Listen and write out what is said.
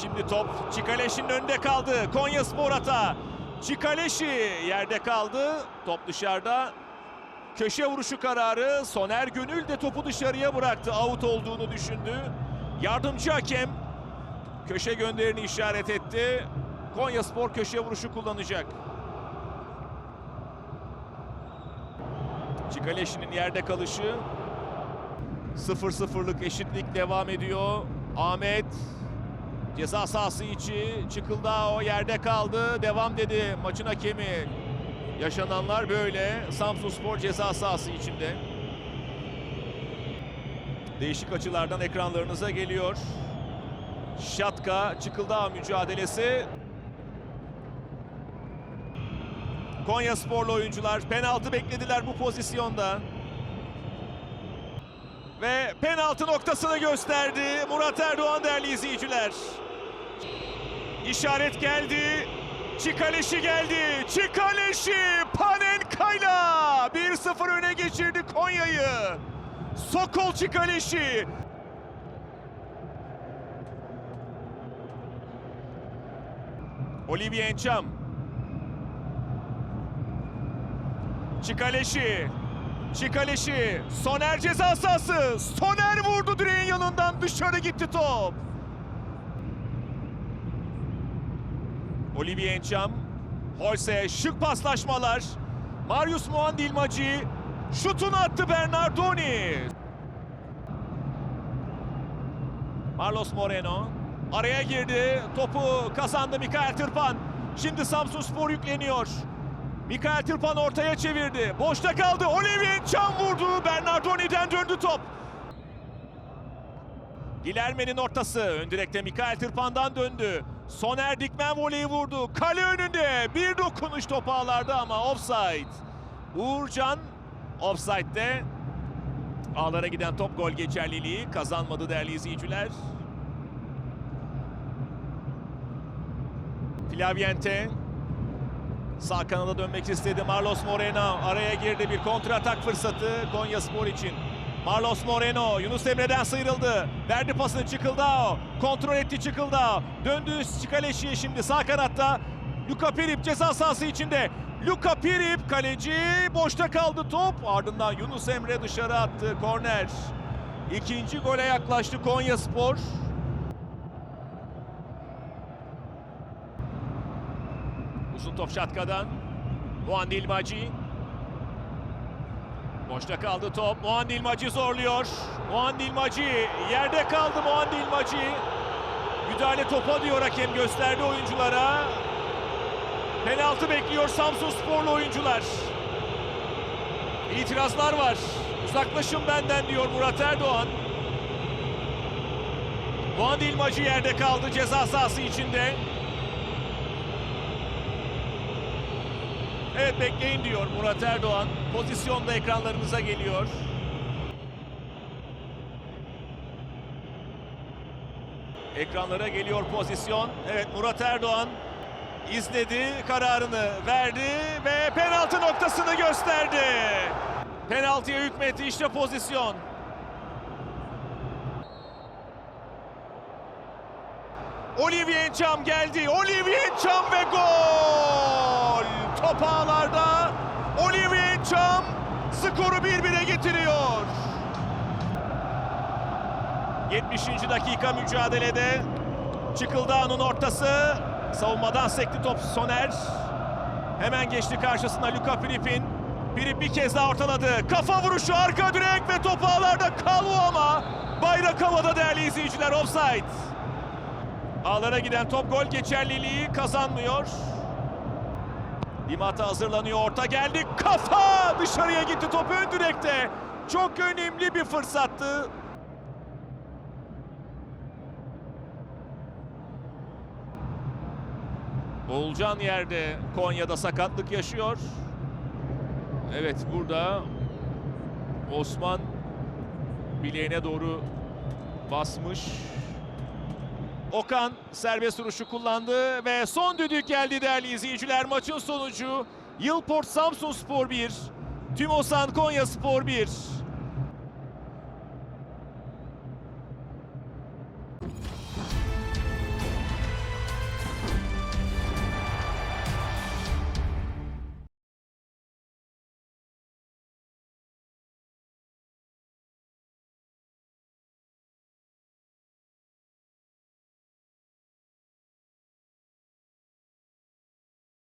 Şimdi top Çikaleşi'nin önünde kaldı. Konya Spor hata. Çikaleşi yerde kaldı. Top dışarıda. Köşe vuruşu kararı. Soner Gönül de topu dışarıya bıraktı. Out olduğunu düşündü. Yardımcı hakem köşe gönderini işaret etti. Konya Spor köşe vuruşu kullanacak. Çikaleşi'nin yerde kalışı. 0-0'lık eşitlik devam ediyor. Ahmet ceza sahası içi çıkıldı o yerde kaldı. Devam dedi maçın hakemi. Yaşananlar böyle. Samsun Spor ceza sahası içinde. Değişik açılardan ekranlarınıza geliyor. Şatka Çıkıldağ mücadelesi. Konya Sporlu oyuncular penaltı beklediler bu pozisyonda. Ve penaltı noktasını gösterdi Murat Erdoğan değerli izleyiciler. İşaret geldi. Çikaleşi geldi. Çikaleşi Panenka'yla 1-0 öne geçirdi Konya'yı. Sokol Çikaleşi. Olivier Encham. Çikaleşi. Çikaleşi. Soner ceza sahası. Soner vurdu direğin yanından dışarı gitti top. Olivier Encham. Holse şık paslaşmalar. Marius Muandilmacı şutunu attı Bernardoni. Marlos Moreno araya girdi. Topu kazandı Mikael Tırpan. Şimdi Samsun Spor yükleniyor. Mikael Tırpan ortaya çevirdi. Boşta kaldı. Olivier Çam vurdu. Bernardoni'den döndü top. Gilerme'nin ortası. Ön direkte Mikael Tırpan'dan döndü. Soner Dikmen voleyi vurdu. Kale önünde. Bir dokunuş top ağlarda ama offside. Uğurcan offside'de. Ağlara giden top gol geçerliliği kazanmadı değerli izleyiciler. Flaviente Sağ kanada dönmek istedi. Marlos Moreno araya girdi. Bir kontra atak fırsatı Konya Spor için. Marlos Moreno Yunus Emre'den sıyrıldı. Verdi pasını Çıkıldao. Kontrol etti Çıkıldao. Döndü Çikaleşi'ye şimdi sağ kanatta. Luka Pirip ceza sahası içinde. Luka Pirip kaleci boşta kaldı top. Ardından Yunus Emre dışarı attı. Korner. İkinci gole yaklaştı Konya Spor. Uzun top Şatka'dan. Muandil Maci. Boşta kaldı top. Muandil Maci zorluyor. Muandil Maci yerde kaldı Muandil Maci. Müdahale topa diyor hakem gösterdi oyunculara. Penaltı bekliyor Samsun Sporlu oyuncular. İtirazlar var. Uzaklaşın benden diyor Murat Erdoğan. Muandil Maci yerde kaldı ceza sahası içinde. Evet bekleyin diyor Murat Erdoğan. Pozisyonda ekranlarınıza geliyor. Ekranlara geliyor pozisyon. Evet Murat Erdoğan izledi, kararını verdi ve penaltı noktasını gösterdi. Penaltıya hükmetti işte pozisyon. Olivier Encham geldi. Olivier Encham ve gol! Top ağlarda. Olivier Encham skoru 1-1'e getiriyor. 70. dakika mücadelede Çıkıldağ'ın ortası. Savunmadan sekti top Soner. Hemen geçti karşısına Luka Pirip'in. Pirip bir kez daha ortaladı. Kafa vuruşu arka direk ve top ağlarda Kalvo ama bayrak havada değerli izleyiciler offside. Ağlara giden top gol geçerliliği kazanmıyor. Dimata hazırlanıyor. Orta geldi. Kafa dışarıya gitti top ön direkte. Çok önemli bir fırsattı. Oğulcan yerde Konya'da sakatlık yaşıyor. Evet burada Osman bileğine doğru basmış. Okan serbest vuruşu kullandı ve son düdük geldi değerli izleyiciler. Maçın sonucu Yılport Samsun Spor 1, Tümosan Konya Spor 1.